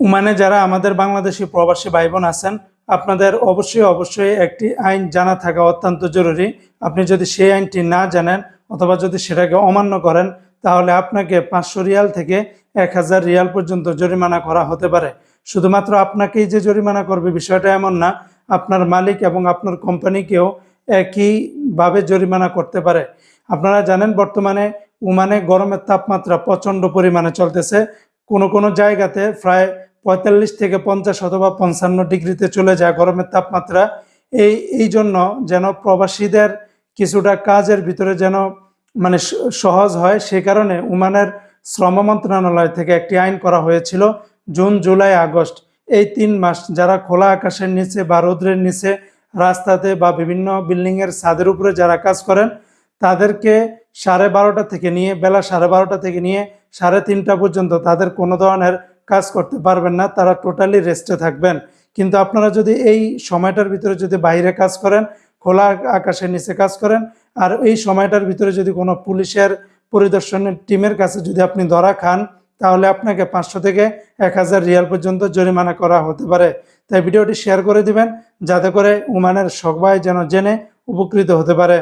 ওমানে যারা আমাদের বাংলাদেশি প্রবাসী ভাই বোন আছেন, আপনাদের অবশ্যই অবশ্যই একটি আইন জানা থাকা অত্যন্ত জরুরি। আপনি যদি সেই আইনটি না জানেন অথবা যদি সেটাকে অমান্য করেন, তাহলে আপনাকে পাঁচশো রিয়াল থেকে এক হাজার রিয়াল পর্যন্ত জরিমানা করা হতে পারে। শুধুমাত্র আপনাকেই যে জরিমানা করবে বিষয়টা এমন না, আপনার মালিক এবং আপনার কোম্পানিকেও একইভাবে জরিমানা করতে পারে। আপনারা জানেন বর্তমানে উমানে গরমের তাপমাত্রা প্রচণ্ড পরিমাণে চলতেছে। কোনো কোনো জায়গাতে প্রায় পঁয়তাল্লিশ থেকে পঞ্চাশ অথবা পঞ্চান্ন ডিগ্রিতে চলে যায় গরমের তাপমাত্রা। এই এই জন্য যেন প্রবাসীদের কিছুটা কাজের ভিতরে যেন মানে সহজ হয়, সে কারণে উমানের শ্রম মন্ত্রণালয় থেকে একটি আইন করা হয়েছিল জুন, জুলাই, আগস্ট। এই তিন মাস যারা খোলা আকাশের নিচে বা রৌদ্রের নিচে রাস্তাতে বা বিভিন্ন বিল্ডিংয়ের ছাদের উপরে যারা কাজ করেন, তাদেরকে সাড়ে বারোটা থেকে নিয়ে, বেলা সাড়ে বারোটা থেকে নিয়ে সাড়ে তিনটা পর্যন্ত তাদের কোনো ধরনের কাজ করতে পারবেন না, তারা টোটালি রেস্টে থাকবেন। কিন্তু আপনারা যদি এই সময়টার ভিতরে যদি বাইরে কাজ করেন, খোলা আকাশের নিচে কাজ করেন, আর এই সময়টার ভিতরে যদি কোনো পুলিশের পরিদর্শনের টিমের কাছে যদি আপনি ধরা খান, তাহলে আপনাকে পাঁচশো থেকে এক হাজার রিয়াল পর্যন্ত জরিমানা করা হতে পারে। তাই ভিডিওটি শেয়ার করে দিবেন, যাতে করে উমানের সবাই যেন জেনে উপকৃত হতে পারে।